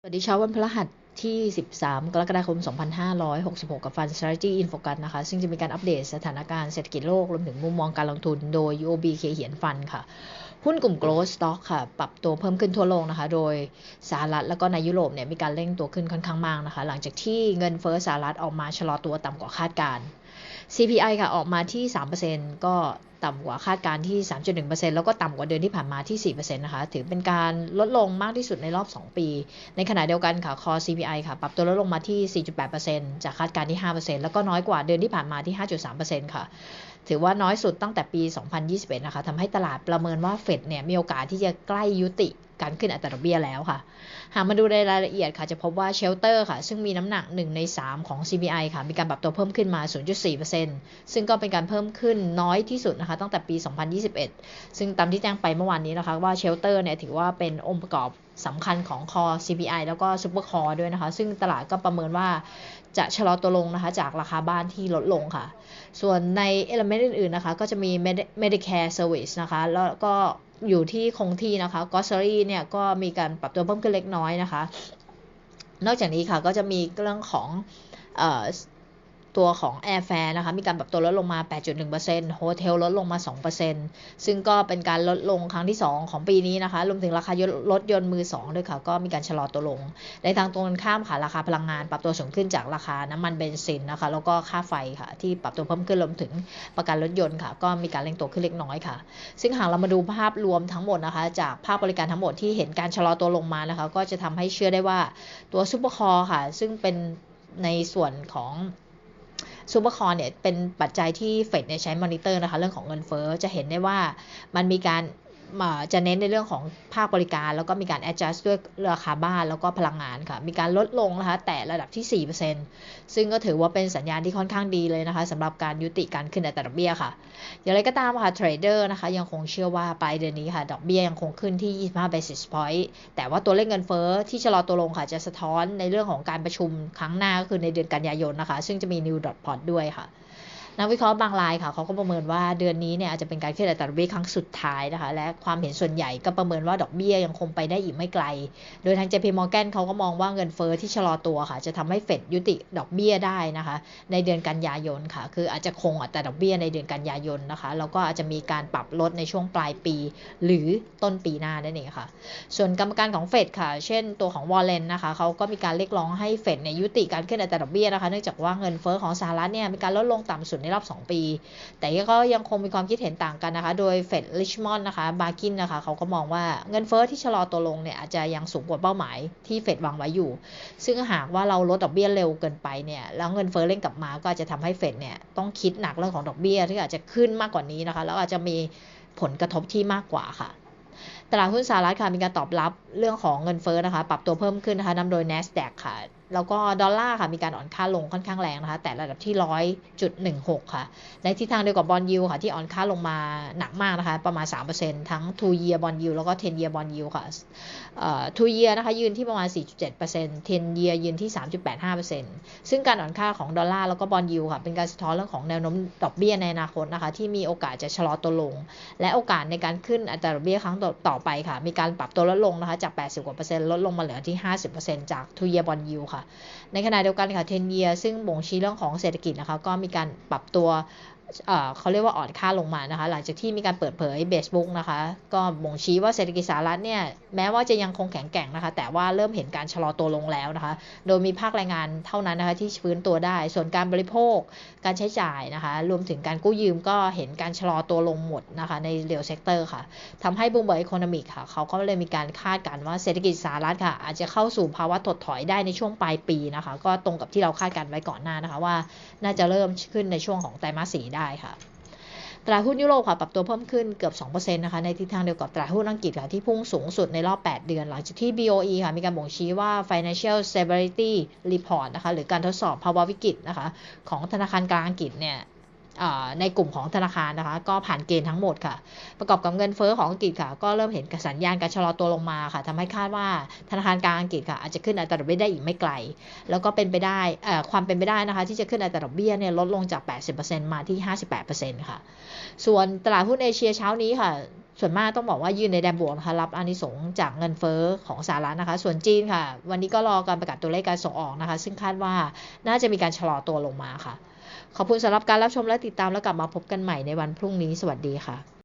สวัสดีเช้าวันพฤหัสที่ 13 กรกฎาคม 2566 กับ Fund Strategy Infocus นะคะ ซึ่งจะมีการอัปเดตสถานการณ์เศรษฐกิจโลก รวมถึงมุมมองการลงทุนโดย UOB เคเหียนฟันค่ะ หุ้นกลุ่ม Growth Stock ค่ะ ปรับตัวเพิ่มขึ้นทั่วโลกนะคะ โดยสหรัฐแล้วก็ในยุโรปเนี่ยมีการเร่งตัวขึ้นค่อนข้างมากนะคะ หลังจากที่เงินเฟ้อสหรัฐออกมาชะลอตัวต่ำกว่าคาดการ CPI ค่ะออกมาที่ 3%ก็ ต่ำกว่าคาดการณ์ที่ 3.1%แล้วก็ต่ำกว่าเดือนที่ผ่านมาที่ 4%นะคะ ถือเป็นการลดลงมากที่สุดในรอบ 2 ปี ในขณะเดียวกันค่ะคอ CPI ค่ะ ปรับตัวลดลงมาที่ 4.8%จากคาดการณ์ที่ 5%แล้วก็น้อยกว่าเดือนที่ผ่านมาที่ 5.3%ค่ะ ถือว่าน้อยสุดตั้งแต่ปี 2021 นะคะทำให้ตลาดประเมินว่าเฟดเนี่ยมีโอกาสที่จะใกล้ยุติ การขึ้นอัตราดอกเบี้ยแล้วค่ะ หากมาดูในรายละเอียดค่ะ จะพบว่าเชลเตอร์ค่ะ ซึ่งมีน้ำหนัก 1 ใน 3 ของ CPI ค่ะ มีการปรับตัวเพิ่มขึ้นมา 0.4%ซึ่งก็เป็นการเพิ่มขึ้นน้อยที่สุดนะคะ ตั้งแต่ปี 2021 ซึ่งตามที่แจ้งไปเมื่อวานนี้นะคะว่าเชลเตอร์เนี่ยถือว่าเป็นองค์ประกอบสำคัญของ Core CPI แล้วก็ซูเปอร์คอด้วยนะคะ ซึ่งตลาดก็ประเมินว่าจะชะลอตัวลงนะคะ จากราคาบ้านที่ลดลงค่ะ ส่วนในเอลเมนต์อื่นๆนะคะ ก็จะมี Medicare Service นะคะ แล้วก็ อยู่ที่คงที่นะคะกอสซอรี่เนี่ยก็มีการปรับตัวเพิ่มขึ้นเล็กน้อยนะคะ นอกจากนี้ค่ะก็จะมีเรื่องของเอ่อ ตัวของ Airfare นะคะมีการปรับตัวลดลงมา 8.1%โฮเทลลดลงมา 2%ซึ่งก็เป็นการลดลงครั้งที่ 2 ของปีนี้นะคะรวมถึงราคารถยนต์มือ 2 ด้วยค่ะ ก็มีการชะลอตัวลง ในทางตรงกันข้ามค่ะ ราคาพลังงานปรับตัวสูงขึ้นจากราคาน้ำมันเบนซินนะคะ แล้วก็ค่าไฟค่ะ ที่ปรับตัวเพิ่มขึ้นรวมถึงประกันรถยนต์ค่ะ ก็มีการเร่งตัวขึ้นเล็กน้อยค่ะ ซึ่งหากเรามาดูภาพรวมทั้งหมดนะคะ จากภาคบริการทั้งหมดที่เห็นการชะลอตัวลงมานะคะ ก็จะทำให้เชื่อได้ว่าตัวซูเปอร์คอร์ค่ะ ซึ่งเป็นในส่วนของ ซูเปอร์คอร์เนี่ยเป็นปัจจัยที่เฟดเนี่ยใช้มอนิเตอร์นะคะเรื่องของเงินเฟ้อจะเห็นได้ว่ามันมีการ จะเน้นในเรื่องของภาคบริการ แล้วก็มีการ adjust ด้วยราคาบ้านแล้วก็พลังงานค่ะ มีการลดลงนะคะ แต่ระดับที่ 4%ซึ่งก็ถือว่าเป็นสัญญาณที่ค่อนข้างดีเลยนะคะสำหรับการยุติการขึ้นอัตราดอกเบี้ยค่ะ อย่างไรก็ตามค่ะเทรดเดอร์นะคะ ยังคงเชื่อว่าปลายเดือนนี้ค่ะ ดอกเบี้ยยังคงขึ้นที่ 25 basis point แต่ว่าตัวเลขเงินเฟ้อที่ชะลอตัวลงค่ะ จะสะท้อนในเรื่องของการประชุมครั้งหน้าก็คือในเดือนกันยายนนะคะ ซึ่งจะมี new dot plot ด้วยค่ะ นักวิเคราะห์บางรายค่ะเขาก็ประเมินว่าเดือนนี้เนี่ยอาจจะเป็นการขึ้นอัตราดอกเบี้ยครั้งสุดท้ายนะคะ และความเห็นส่วนใหญ่ก็ประเมินว่าดอกเบี้ยยังคงไปได้อีกไม่ไกล โดยทาง JP Morgan เขาก็มองว่าเงินเฟอ้อที่ชะลอตัวค่ะ จะทำให้เฟดยุติดอกเบี้ยได้นะคะ ในเดือนกันยายนค่ะ คืออาจจะคงอัตราดอกเบี้ยในเดือนกันยายนนะคะแล้วก็อาจจะมีการปรับลดในช่วงปลายปี หรือต้นปีหน้านั่นเองค่ะ ส่วนกรรมการของเฟดค่ะ เช่นตัวของวอลเลนนะคะเขาก็มีการเรียกร้องให้เฟดเนี่ยยุติการขึ้นอัตราดอกเบี้ยนะคะ เนื่องจากว่าเงินเฟอ้อของสหรัฐเนี่ยมีการลดลงต่ำสุดในรอบ 2 ปี แต่ก็ยังคงมีความคิดเห็นต่างกันนะคะ โดยเฟดริชมอนด์นะคะบาร์กินนะคะเขาก็มองว่าเงินเฟอ้อที่ชะลอตัวลงเนี่ยอาจจะยังสูงกว่าเป้าหมายที่เฟดวางไว้อยู่ ซึ่งหากว่าเราลดดอกเบี้ยเร็วเกินไปเนี่ยแล้วเงินเฟอ้อเร่งกลับมาก็จะทำให้เฟดเนี่ยต้องคิดหนักเรื่องของดอกเบี้ยที่อาจจะขึ้นมากกว่านี้นะคะแล้วอาจจะมีผลกระทบที่มากกว่าค่ะ ตลาดหุ้นสหรัฐค่ะมีการตอบรับเรื่องของเงินเฟ้อนะคะ ปรับตัวเพิ่มขึ้นนะคะนำโดย NASDAQ ค่ะ แล้วก็ดอลลาร์ค่ะมีการอ่อนค่าลงค่อนข้างแรงนะคะ แต่ระดับที่ร้อยจุดหนึ่งหกค่ะ ในทิศทางเดียวกับบอลยูค่ะ ที่อ่อนค่าลงมาหนักมากนะคะ ประมาณ3%ทั้ง two year bond yield แล้วก็ ten year bond yield ค่ะเอ่อ two year นะคะยืนที่ประมาณ4.7% ten year ยืนที่3.85%ซึ่งการอ่อนค่าของดอลลาร์แล้วก็บอลยูค่ะ เป็นการสะท้อนเรื่องของแนวโน้มดอกเบี้ยในอนาคตนะคะ ที่มีโอกาสจะชะลอตัวลง และโอกาสในการขึ้นอัตราดอกเบี้ยครั้งต่อไปค่ะ มีการปรับตัวลดลงนะคะ จาก 80กว่าเปอร์เซ็นต์ลดลงมาเหลือที่ 50%จาก two year bond yield ค่ะ ในขณะเดียวกันค่ะเทนเยียซึ่งบ่งชี้เรื่องของเศรษฐกิจนะคะ ก็มีการปรับตัว เขาเรียกว่าอ่อนค่าลงมานะคะ หลังจากที่มีการเปิดเผยเบสบุ๊กนะคะ ก็บ่งชี้ว่าเศรษฐกิจสหรัฐเนี่ยแม้ว่าจะยังคงแข็งแกร่งนะคะ แต่ว่าเริ่มเห็นการชะลอตัวลงแล้วนะคะ โดยมีภาคแรงงานเท่านั้นนะคะที่ฟื้นตัวได้ ส่วนการบริโภค การใช้จ่ายนะคะ รวมถึงการกู้ยืมก็เห็นการชะลอตัวลงหมดนะคะ ในเรียลเซกเตอร์ค่ะทำให้บูมเบอร์อีโคโนมิกค่ะ เขาก็เลยมีการคาดการณ์ว่าเศรษฐกิจสหรัฐค่ะ อาจจะเข้าสู่ภาวะถดถอยได้ในช่วงปลายปีนะคะ ก็ตรงกับที่เราคาดการณ์ไว้ก่อนหน้านะคะว่า น่าจะเริ่มขึ้นในช่วงของไตรมาสสี่ได้ได้ค่ะตลาดหุ้นยุโรปค่ะปรับตัวเพิ่มขึ้นเกือบ 2%นะคะในทิศทางเดียวกับตลาดหุ้นอังกฤษค่ะที่พุ่งสูงสุดในรอบ 8 เดือน หลังจากที่ BOE ค่ะมีการบ่งชี้ว่า Financial Stability Report นะคะหรือการทดสอบภาวะวิกฤตนะคะของธนาคารกลางอังกฤษเนี่ย ในกลุ่มของธนาคารนะคะ ก็ผ่านเกณฑ์ทั้งหมดค่ะ ประกอบกับเงินเฟ้อของอังกฤษค่ะ ก็เริ่มเห็นสัญญาณการชะลอตัวลงมาค่ะทำให้คาดว่าธนาคารกลางอังกฤษค่ะอาจจะขึ้นอัตราดอกเบี้ยได้อีกไม่ไกล แล้วก็เป็นไปได้ความเป็นไปได้นะคะ ที่จะขึ้นอัตราดอกเบี้ยเนี่ยลดลงจาก 80%มาที่ 58%ค่ะ ส่วนตลาดหุ้นเอเชียเช้านี้ค่ะส่วนมากต้องบอกว่ายืนในแดนบวกนะคะรับอานิสงจากเงินเฟ้อของสหรัฐนะคะ ส่วนจีนค่ะ วันนี้ก็รอการประกาศตัวเลขการส่งออกนะคะ ซึ่งคาดว่าน่าจะมีการชะลอตัวลงมาค่ะ ขอบคุณสำหรับการรับชมและติดตามแล้วกลับมาพบกันใหม่ในวันพรุ่งนี้ สวัสดีค่ะ